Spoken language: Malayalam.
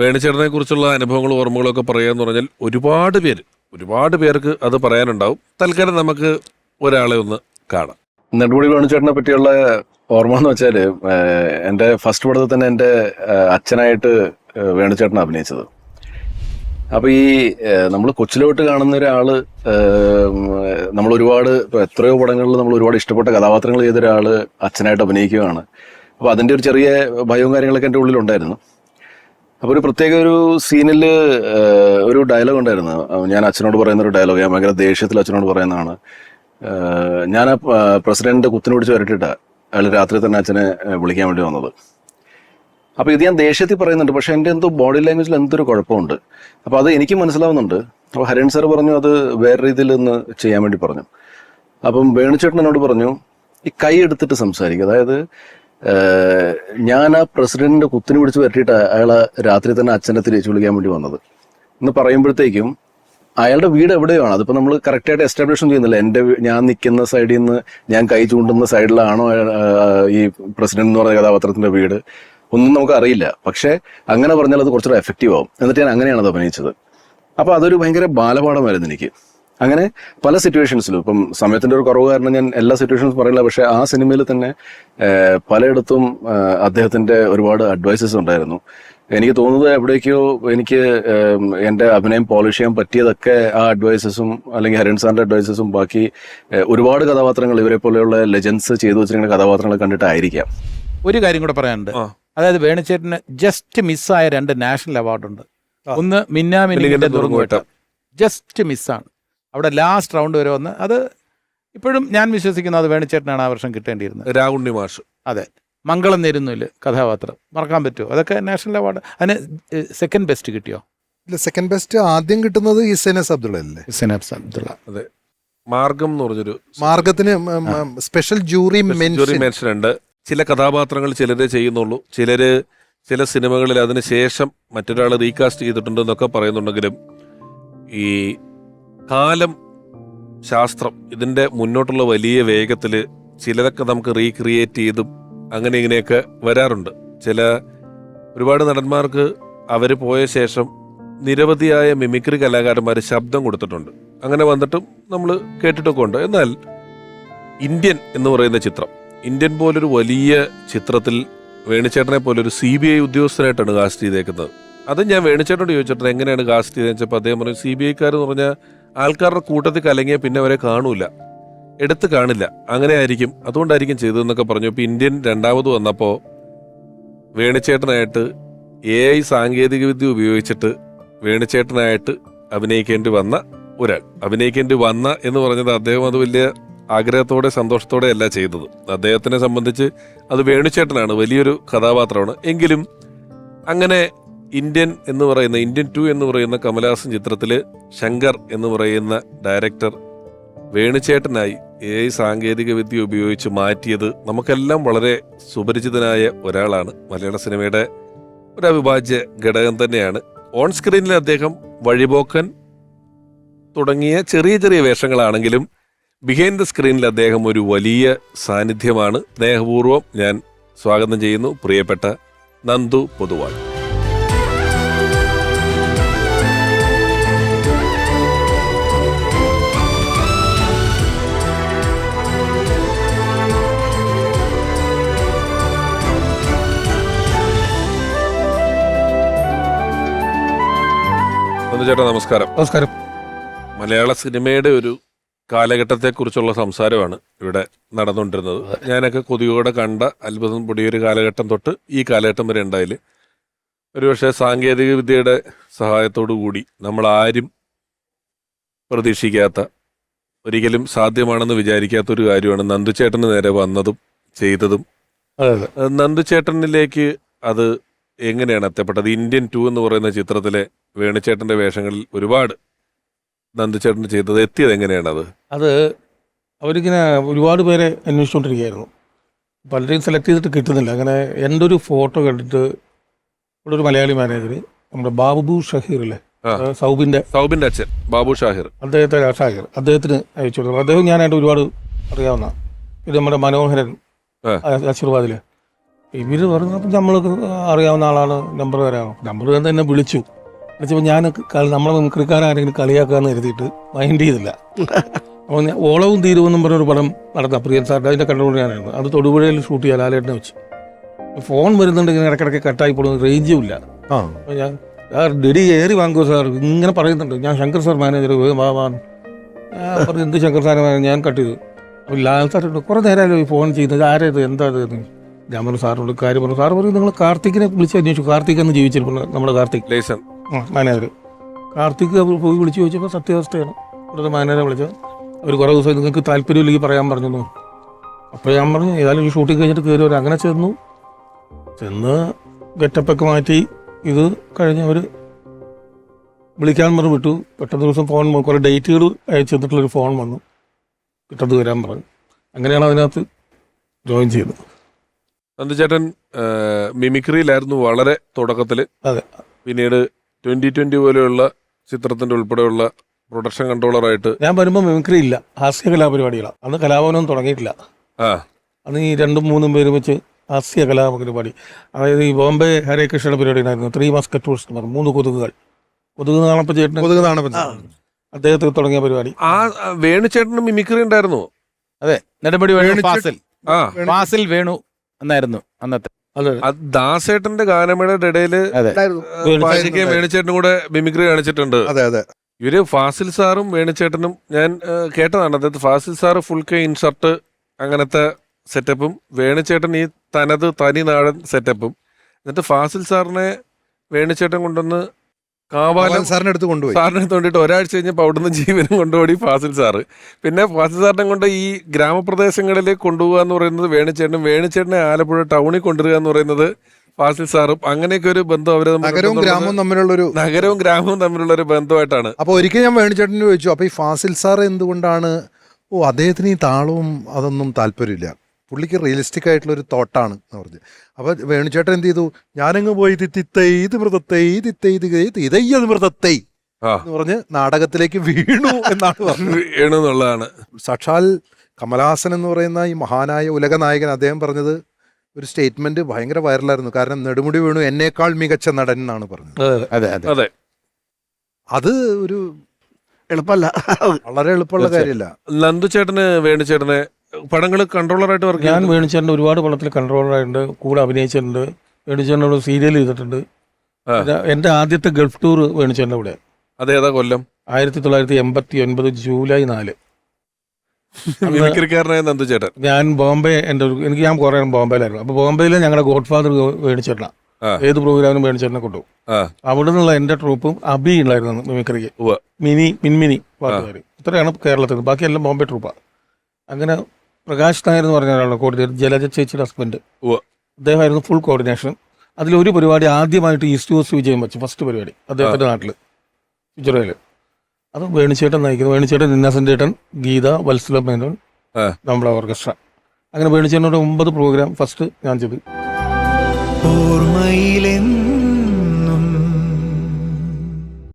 വേണിച്ചേട്ടനെ കുറിച്ചുള്ള അനുഭവങ്ങളും ഓർമ്മകളൊക്കെ പറയാന്ന് പറഞ്ഞാൽ ഒരുപാട് പേര് ഒരുപാട് പേർക്ക് അത് പറയാനുണ്ടാവും. തൽക്കാലം നമുക്ക് ഒരാളെ ഒന്ന് കാണാം. നെടുപൊടി വേണുചേട്ടനെ പറ്റിയുള്ള ഓർമ്മ എന്ന് വെച്ചാൽ എന്റെ ഫസ്റ്റ് പടത്തിൽ തന്നെ എന്റെ അച്ഛനായിട്ട് വേണുചേട്ടൻ അഭിനയിച്ചത്. അപ്പൊ ഈ നമ്മൾ കൊച്ചിലോട്ട് കാണുന്ന ഒരാൾ നമ്മൾ ഒരുപാട് എത്രയോ പടങ്ങളിൽ നമ്മൾ ഒരുപാട് ഇഷ്ടപ്പെട്ട കഥാപാത്രങ്ങൾ ചെയ്ത ഒരാൾ അച്ഛനായിട്ട് അഭിനയിക്കുകയാണ്. അപ്പൊ അതിന്റെ ഒരു ചെറിയ ഭയവും കാര്യങ്ങളൊക്കെ എന്റെ ഉള്ളിലുണ്ടായിരുന്നു. അപ്പൊ ഒരു പ്രത്യേക ഒരു സീനിൽ ഒരു ഡയലോഗ് ഉണ്ടായിരുന്നു. ഞാൻ അച്ഛനോട് പറയുന്ന ഒരു ഡയലോഗ് ഞാൻ ഭയങ്കര ദേഷ്യത്തിൽ അച്ഛനോട് പറയുന്നതാണ്. ഞാൻ ആ പ്രസിഡന്റിന്റെ കുത്തിനെ പിടിച്ച് വരട്ടിട്ട അയാൾ രാത്രി തന്നെ അച്ഛനെ വിളിക്കാൻ വേണ്ടി വന്നത്. അപ്പൊ ഇത് ഞാൻ ദേഷ്യത്തിൽ പറയുന്നുണ്ട്. പക്ഷെ എന്റെ എന്തോ ബോഡി ലാംഗ്വേജിൽ എന്തൊരു കുഴപ്പമുണ്ട്. അപ്പൊ അത് എനിക്ക് മനസ്സിലാവുന്നുണ്ട്. അപ്പൊ ഹരൺ സാർ പറഞ്ഞു അത് വേറെ രീതിയിൽ ഒന്ന് ചെയ്യാൻ വേണ്ടി പറഞ്ഞു. അപ്പം വേണുചേട്ടൻ എന്നോട് പറഞ്ഞു ഈ കൈ എടുത്തിട്ട് സംസാരിക്കുക അതായത് ഞാൻ ആ പ്രസിഡന്റിന്റെ കുത്തിനെ പിടിച്ച് വരട്ടിട്ട് അയാളെ രാത്രി തന്നെ അച്ഛനെ തിരിച്ചു വിളിക്കാൻ വേണ്ടി വന്നത്. എന്ന് പറയുമ്പോഴത്തേക്കും അയാളുടെ വീട് എവിടെയാണ്? അതിപ്പോ നമ്മൾ കറക്റ്റ് ആയിട്ട് എസ്റ്റാബ്ലിഷ് ചെയ്യുന്നില്ല. എന്റെ ഞാൻ നിൽക്കുന്ന സൈഡിൽ നിന്ന് ഞാൻ കൈ ചൂണ്ടുന്ന സൈഡിലാണോ ഈ പ്രസിഡന്റ് എന്ന് പറയുന്ന കഥാപാത്രത്തിന്റെ വീട്? ഒന്നും നമുക്ക് അറിയില്ല. പക്ഷെ അങ്ങനെ പറഞ്ഞാൽ അത് കുറച്ചുകൂടെ എഫക്റ്റീവ് ആവും. എന്നിട്ട് ഞാൻ അങ്ങനെയാണ് അത് അഭിനയിച്ചത്. അപ്പൊ അതൊരു ഭയങ്കര ബാലപാഠമായിരുന്നു എനിക്ക്. അങ്ങനെ പല സിറ്റുവേഷൻസിലും ഇപ്പം സമയത്തിന്റെ ഒരു കുറവ് കാരണം ഞാൻ എല്ലാ സിറ്റുവേഷൻസും പറയില്ല. പക്ഷെ ആ സിനിമയിൽ തന്നെ പലയിടത്തും അദ്ദേഹത്തിന്റെ ഒരുപാട് അഡ്വൈസസ് ഉണ്ടായിരുന്നു. എനിക്ക് തോന്നുന്നത് എവിടേക്കോ എനിക്ക് എന്റെ എന്റെ അഭിനയം പോളിഷ് ചെയ്യാൻ പറ്റിയതൊക്കെ ആ അഡ്വൈസസും അല്ലെങ്കിൽ ഹരൺ സാറിന്റെ അഡ്വൈസസും ബാക്കി ഒരുപാട് കഥാപാത്രങ്ങൾ ഇവരെ പോലെയുള്ള ലെജൻസ് ചെയ്തു വെച്ചിരിക്കുന്ന കഥാപാത്രങ്ങളെ കണ്ടിട്ടായിരിക്കാം. ഒരു കാര്യം കൂടെ പറയാനുണ്ട്. അതായത് വേണുചേട്ടന് ജസ്റ്റ് മിസ്സായ രണ്ട് നാഷണൽ അവാർഡുണ്ട് ഒന്ന് മിന്നാമിന്റെ ജസ്റ്റ് മിസ്സാണ് അവിടെ ലാസ്റ്റ് റൗണ്ട് വരെ വന്ന് അത് ഇപ്പോഴും ഞാൻ വിശ്വസിക്കുന്നു അത് വേണിച്ചേട്ടനാണ് ആ വർഷം കിട്ടേണ്ടിയിരുന്നത്. രാഹുണ്ണി മാഷ്. അതെ. മംഗളം നേരുന്നില്ല കഥാപാത്രം. മറക്കാൻ പറ്റുമോ? അതൊക്കെ നാഷണൽ അവാർഡ് അതിന് സെക്കൻഡ് ബെസ്റ്റ് കിട്ടിയോ? ഇല്ല സെക്കൻഡ് ബെസ്റ്റ് ആദ്യം കിട്ടുന്നത് ഇസൈനസ് അബ്ദുള്ള അല്ലേ? ഹിസൈനസ് അബ്ദുള്ള. അതെ. മാർഗം എന്ന് പറഞ്ഞൊരു മാർഗത്തിന് special jury jury mention mention ഉണ്ട്. ചില കഥാപാത്രങ്ങൾ ചിലരെ ചെയ്യുന്നുള്ളൂ. ചിലര് ചില സിനിമകളിൽ അതിന് ശേഷം മറ്റൊരാൾ റീകാസ്റ്റ് ചെയ്തിട്ടുണ്ട് എന്നൊക്കെ പറയുന്നുണ്ടെങ്കിലും ഈ കാലം ശാസ്ത്രം ഇതിന്റെ മുന്നോട്ടുള്ള വലിയ വേഗത്തിൽ ചിലതൊക്കെ നമുക്ക് റീക്രിയേറ്റ് ചെയ്തും അങ്ങനെ ഇങ്ങനെയൊക്കെ വരാറുണ്ട്. ചില ഒരുപാട് നടന്മാർക്ക് അവർ പോയ ശേഷം നിരവധിയായ മിമിക്രി കലാകാരന്മാർ ശബ്ദം കൊടുത്തിട്ടുണ്ട്. അങ്ങനെ വന്നിട്ടും നമ്മൾ കേട്ടിട്ടൊക്കെ ഉണ്ട്. എന്നാൽ ഇന്ത്യൻ എന്ന് പറയുന്ന ചിത്രം ഇന്ത്യൻ പോലൊരു വലിയ ചിത്രത്തിൽ വേണുചേട്ടനെ പോലൊരു സി ബി ഐ ഉദ്യോഗസ്ഥനായിട്ടാണ് കാസ്റ്റ് ചെയ്തേക്കുന്നത്. അത് ഞാൻ വേണുചേട്ടനോട് ചോദിച്ചിട്ടുണ്ട് എങ്ങനെയാണ് കാസ്റ്റ് ചെയ്തതെന്ന് വെച്ചപ്പോൾ അദ്ദേഹം പറഞ്ഞു സി ബി ഐക്കാർ എന്ന് പറഞ്ഞാൽ ആൾക്കാരുടെ കൂട്ടത്തിൽ കലങ്ങിയ പിന്നെ അവരെ കാണൂല. എടുത്ത് കാണില്ല. അങ്ങനെ ആയിരിക്കും അതുകൊണ്ടായിരിക്കും ചെയ്തതെന്നൊക്കെ പറഞ്ഞു. ഇപ്പൊ ഇന്ത്യൻ രണ്ടാമത് വന്നപ്പോൾ വേണുചേട്ടനായിട്ട് എ ഐ സാങ്കേതികവിദ്യ ഉപയോഗിച്ചിട്ട് വേണുചേട്ടനായിട്ട് അഭിനയിക്കേണ്ടി വന്ന ഒരാൾ. അഭിനയിക്കേണ്ടി വന്ന എന്ന് പറഞ്ഞത് അദ്ദേഹം അത് വലിയ ആഗ്രഹത്തോടെ സന്തോഷത്തോടെ അല്ല ചെയ്തത്. അദ്ദേഹത്തിനെ സംബന്ധിച്ച് അത് വേണുചേട്ടനാണ് വലിയൊരു കഥാപാത്രമാണ്. എങ്കിലും അങ്ങനെ ഇന്ത്യൻ എന്ന് പറയുന്ന ഇന്ത്യൻ ടു എന്ന് പറയുന്ന കമലഹാസൻ ചിത്രത്തിൽ ശങ്കർ എന്ന് പറയുന്ന ഡയറക്ടർ വേണുചേട്ടനായി എ ഐ സാങ്കേതിക വിദ്യ ഉപയോഗിച്ച് മാറ്റിയത് നമുക്കെല്ലാം വളരെ സുപരിചിതനായ ഒരാളാണ്. മലയാള സിനിമയുടെ ഒരു അവിഭാജ്യ ഘടകം തന്നെയാണ്. ഓൺ സ്ക്രീനിൽ അദ്ദേഹം വഴിപോക്കൻ തുടങ്ങിയ ചെറിയ ചെറിയ വേഷങ്ങളാണെങ്കിലും ബിഹൈൻഡ് ദ സ്ക്രീനിൽ അദ്ദേഹം ഒരു വലിയ സാന്നിധ്യമാണ്. സ്നേഹപൂർവം ഞാൻ സ്വാഗതം ചെയ്യുന്നു. പ്രിയപ്പെട്ട നന്ദു പൊതുവാൾ. ചേട്ടാ നമസ്കാരം. നമസ്കാരം. മലയാള സിനിമയുടെ ഒരു കാലഘട്ടത്തെക്കുറിച്ചുള്ള സംസാരമാണ് ഇവിടെ നടന്നുകൊണ്ടിരുന്നത്. ഞാനൊക്കെ കൊതിയോടെ കണ്ട അത്ഭുതം പൊടിയൊരു കാലഘട്ടം തൊട്ട് ഈ കാലഘട്ടം വരെ ഉണ്ടായിൽ ഒരുപക്ഷെ സാങ്കേതിക വിദ്യയുടെ സഹായത്തോടു കൂടി നമ്മൾ ആരും പ്രതീക്ഷിക്കാത്ത ഒരിക്കലും സാധ്യമാണെന്ന് വിചാരിക്കാത്ത ഒരു കാര്യമാണ് നന്ദുചേട്ടന് നേരെ വന്നതും ചെയ്തതും. നന്ദുചേട്ടനിലേക്ക് അത് എങ്ങനെയാണ് എത്തപ്പെട്ടത്? ഇന്ത്യൻ ടു എന്ന് പറയുന്ന ചിത്രത്തിലെ വേണുചേട്ടന്റെ വേഷങ്ങളിൽ ഒരുപാട് നന്ദിച്ചേട്ടൻ ചെയ്തത് എത്തിയത് എങ്ങനെയാണ് അത് അവരിങ്ങനെ ഒരുപാട് പേരെ അന്വേഷിച്ചുകൊണ്ടിരിക്കുകയായിരുന്നു പലരെയും സെലക്ട് ചെയ്തിട്ട് കിട്ടുന്നില്ല. അങ്ങനെ എന്റെ ഒരു ഫോട്ടോ കണ്ടിട്ട് ഇവിടെ ഒരു മലയാളി മാനേജർ നമ്മുടെ ബാബു ഷഹീർ അല്ലേ സൗബിന്റെ സൗബിന്റെ അച്ഛൻ ബാബു ഷാഹിർ. അദ്ദേഹത്തെ ഷാഹിർ. അദ്ദേഹത്തിന് അയച്ചു കൊടുത്തു. അദ്ദേഹം ഞാനായിട്ട് ഒരുപാട് അറിയാവുന്ന ഇത് നമ്മുടെ മനോഹരൻ. ആശീർവാദിൽ. ഇവർ പറഞ്ഞപ്പോൾ നമ്മൾ അറിയാവുന്ന ആളാണ് നമ്പർ തരാം നമ്പർ തന്നെ എന്നെ വിളിച്ചു. വിളിച്ചപ്പോൾ ഞാൻ കളി നമ്മളെ മിമിക്രിക്കാരെങ്കിലും കളിയാക്കാന്ന് കരുതിയിട്ട് മൈൻഡ് ചെയ്തില്ല. അപ്പോൾ ഞാൻ ഓളവും തീരുവെന്നും പറഞ്ഞൊരു പടം നടത്താം. പ്രിയൻ സാറിന്റെ അതിന്റെ കണ്ടുകൊണ്ട് ഞാനായിരുന്നു. അത് തൊടുപുഴയിൽ ഷൂട്ട് ചെയ്യാൻ ലാലേട്ടനെ വെച്ച്. ഫോൺ വരുന്നുണ്ട് ഇങ്ങനെ ഇടയ്ക്കിടയ്ക്ക് കട്ടായി പോകുന്നത് റേഞ്ചും ഇല്ല. അപ്പോൾ ഞാൻ സാർ ഡെഡി ഏറി വാങ്ങുമോ സാർ ഇങ്ങനെ പറയുന്നുണ്ട്. ഞാൻ ശങ്കർ സാർ മാനേജർ വാ വാ. ഞാൻ പറഞ്ഞു എന്ത് ശങ്കർ സാർ ഞാൻ കട്ട് ചെയ്തു. അപ്പോൾ ലാൽ സാർ കുറേ നേരമല്ലോ ഈ ഫോൺ ചെയ്യുന്നത്. ആരേത് എന്താ ഇത്? ഞാൻ പറഞ്ഞു സാറിനോട് കാര്യം പറഞ്ഞു. സാർ പറഞ്ഞു നിങ്ങൾ കാർത്തിക്കിനെ വിളിച്ച് അന്വേഷിച്ചു. കാർത്തിക് എന്ന് ജീവിച്ചിരിക്കുന്നു നമ്മുടെ കാർത്തിക്. ലേസൺ മാനേജർ കാർത്തിക് പോയി വിളിച്ച് ചോദിച്ചപ്പോൾ സത്യാവസ്ഥയാണ്. ഇവിടുത്തെ മാനേജറെ വിളിച്ചത്. അവർ കുറേ ദിവസം നിങ്ങൾക്ക് താല്പര്യമില്ലെങ്കിൽ പറയാൻ പറഞ്ഞു അപ്പോൾ ഞാൻ പറഞ്ഞു ഏതായാലും ഈ ഷൂട്ടിംഗ് കഴിഞ്ഞിട്ട് കയറി വരാം അങ്ങനെ ചെന്നു. ചെന്ന് ഗെറ്റപ്പൊക്കെ മാറ്റി ഇത് കഴിഞ്ഞ് അവർ വിളിക്കാൻ പറഞ്ഞു വിട്ടു. പെട്ടെന്ന് ദിവസം ഫോൺ കുറേ ഡേറ്റുകൾ അയച്ചു തന്നിട്ടുള്ളൊരു ഫോൺ വന്നു. കിട്ടത് വരാൻ പറഞ്ഞു. അങ്ങനെയാണ് അതിനകത്ത് ജോയിൻ ചെയ്തത്. നന്ദുചേട്ടൻ മിമിക്രിയിലായിരുന്നു വളരെ തുടക്കത്തിൽ അതെ. പിന്നീട് ട്വന്റി ട്വന്റി പോലെയുള്ള ചിത്രത്തിന്റെ ഉൾപ്പെടെയുള്ള പ്രൊഡക്ഷൻ കൺട്രോളറായിട്ട് ഞാൻ വരുമ്പോൾ മിമിക്രി ഇല്ല. ഹാസ്യ കലാപരിപാടികളാണ് അന്ന് കലാഭവനൊന്നും തുടങ്ങിയിട്ടില്ല. ആ. അന്ന് ഈ രണ്ടും മൂന്നും പേരും വെച്ച് ഹാസ്യ കലാപരിപാടി. അതായത് ഈ ബോംബെ ഹരേ കൃഷ്ണയുടെ പരിപാടി ഉണ്ടായിരുന്നു. ത്രീ മസ്കറ്റൂർസ് എന്ന് പറഞ്ഞു. മൂന്ന് കൊതുകുകൾ. കൊതുക് നാണപ്പ ചേട്ടൻ കൊതുക് നാണപ്പൻ അദ്ദേഹത്തിന് തുടങ്ങിയ പരിപാടി. ആ വേണു വേണുചേട്ടന് മിമിക്രി ഉണ്ടായിരുന്നു? അതെ. നടപടി വേണു ഫാസിൽ. ആ. ഫാസിൽ വേണു എന്നായിരുന്നു അന്നത്തെ. ദാസേട്ടന്റെ ഗാനമേളയുടെ ഇടയിൽ വേണിച്ചേട്ടനും കൂടെ മിമിക്രി കാണിച്ചിട്ടുണ്ട്. അതെ അതെ. ഇവർ ഫാസിൽ സാറും വേണിച്ചേട്ടനും ഞാൻ കേട്ടതാണ്. അതായത് ഫാസിൽ സാറ് ഫുൾ കെ ഇൻഷർട്ട് അങ്ങനത്തെ സെറ്റപ്പും വേണിച്ചേട്ടൻ ഈ തനത് തനി നാടൻ സെറ്റപ്പും എന്നിട്ട് ഫാസിൽ സാറിനെ വേണിച്ചേട്ടൻ കൊണ്ടുവന്ന് കാവാലം സാറിന് സാറിന്റെ അടുത്ത് കൊണ്ടുപോയി. സാറിനെ കൊണ്ടിട്ട് ഒരാഴ്ച കഴിഞ്ഞപ്പോൾ അവിടുന്ന് ജീവനും കൊണ്ടുപോയി ഫാസിൽ സാറ്. പിന്നെ ഫാസിൽ സാറിനെ കൊണ്ട് ഈ ഗ്രാമപ്രദേശങ്ങളിലേക്ക് കൊണ്ടുപോകുക എന്ന് പറയുന്നത് വേണിച്ചേട്ടനും വേണിച്ചേട്ടനെ ആലപ്പുഴ ടൗണിൽ കൊണ്ടുവരിക എന്ന് പറയുന്നത് ഫാസിൽ സാറും. അങ്ങനെയൊക്കെ ഒരു ബന്ധം അവർ നഗരവും ഗ്രാമവും തമ്മിലുള്ള ഒരു നഗരവും ഗ്രാമവും തമ്മിലുള്ള ഒരു ബന്ധമായിട്ടാണ്. അപ്പൊ ഒരിക്കൽ ഞാൻ വേണിച്ചേട്ടന് ചോദിച്ചു അപ്പൊ ഈ ഫാസിൽ സാർ എന്തുകൊണ്ടാണ്? ഓ അദ്ദേഹത്തിന് ഈ താളവും അതൊന്നും താല്പര്യമില്ല. പുള്ളിക്ക് റിയലിസ്റ്റിക് ആയിട്ടുള്ള ഒരു തോട്ടാണ് എന്ന് പറഞ്ഞു. അപ്പോൾ വേണുചേട്ടൻ എന്ത് ചെയ്തു? ഞാനങ്ങ് പോയി തിത്തൈ ഇത് മൃതത്തൈ തിത്തൈ ഇത് ഇതയ്യത് മൃതത്തൈ എന്ന് പറഞ്ഞ് നാടകത്തിലേക്ക് വീണു എന്നാണ് പറഞ്ഞത്. സാക്ഷാൽ കമലഹാസൻ എന്ന് പറയുന്ന ഈ മഹാനായ ഉലക നായകൻ അദ്ദേഹം പറഞ്ഞത് ഒരു സ്റ്റേറ്റ്മെന്റ് ഭയങ്കര വൈറലായിരുന്നു കാരണം നെടുമുടി വീണു എന്നേക്കാൾ മികച്ച നടൻ എന്നാണ് പറഞ്ഞത്. അതെ അതെ. അതെ ഒരു എളുപ്പമല്ല. വളരെ എളുപ്പമുള്ള കാര്യമല്ല. നന്ദു ചേട്ടന് വേണുചേട്ടനെ പടങ്ങൾ കൺട്രോളറായിട്ട് വർക്ക് ഞാൻ വേണിച്ചേട്ടന്റെ ഒരുപാട് പടത്തിൽ കൺട്രോളറായിട്ടുണ്ട് കൂടെ അഭിനയിച്ചിട്ടുണ്ട്. വേണിച്ചേട്ടനോട് സീരിയൽ ചെയ്തിട്ടുണ്ട്. എന്റെ എന്റെ ആദ്യത്തെ ഗൾഫ് ടൂർ വേണിച്ചേട്ടന്റെ കൂടെ അതേതാ കൊല്ലം? ആയിരത്തി തൊള്ളായിരത്തി എൺപത്തി ഒൻപത് ജൂലൈ നാല്. അന്ന് മിമിക്രിക്കാരനായ നന്ദു ചേട്ടൻ? ഞാൻ ബോംബെ എന്റെ ഒരു എനിക്ക് ഞാൻ കുറേ ബോംബെയിലായിരുന്നു. അപ്പോൾ ബോംബെയിൽ ഞങ്ങളുടെ ഗോഡ് ഫാദർ വേണിച്ചേട്ടനാണ് ഏത് പ്രോഗ്രാമിനും വേണിച്ചേട്ടനെ കൊണ്ടു അവിടെ നിന്നുള്ള എന്റെ ട്രൂപ്പും അബി ഉണ്ടായിരുന്നു മിമിക്രിക്ക്. മിനി മിൻമിനി പാട്ടുകാർ ഇത്രയാണ് കേരളത്തിൽ ബാക്കിയെല്ലാം ബോംബെ ട്രൂപ്പാണ് അങ്ങനെ പ്രകാശ് നായർ എന്ന് പറഞ്ഞ ഒരാളാണ് കോർഡിനേറ്റർ ജലജ ചേച്ചിയുടെ ഹസ്ബൻഡ്. അദ്ദേഹമായിരുന്നു ഫുൾ കോർഡിനേഷൻ അതിലൊരു പരിപാടി ആദ്യമായിട്ട് ഈസ്റ്റ് കോസ്റ്റ് വിജയം വെച്ചു ഫസ്റ്റ് പരിപാടി അദ്ദേഹത്തിന്റെ നാട്ടിൽ ഗുജറാത്തിൽ അത് വേണുചേട്ടൻ നയിക്കുന്നു. വേണുചേട്ടൻ ഇന്നസെന്റ് ചേട്ടൻ ഗീത വത്സല മേനോൻ. നമ്മുടെ ഓർക്കസ്ട്ര അങ്ങനെ വേണുചേട്ടനോട് ഒമ്പത് പ്രോഗ്രാം ഫസ്റ്റ് ഞാൻ ചെയ്തു. ഓർമ്മയിലെന്നും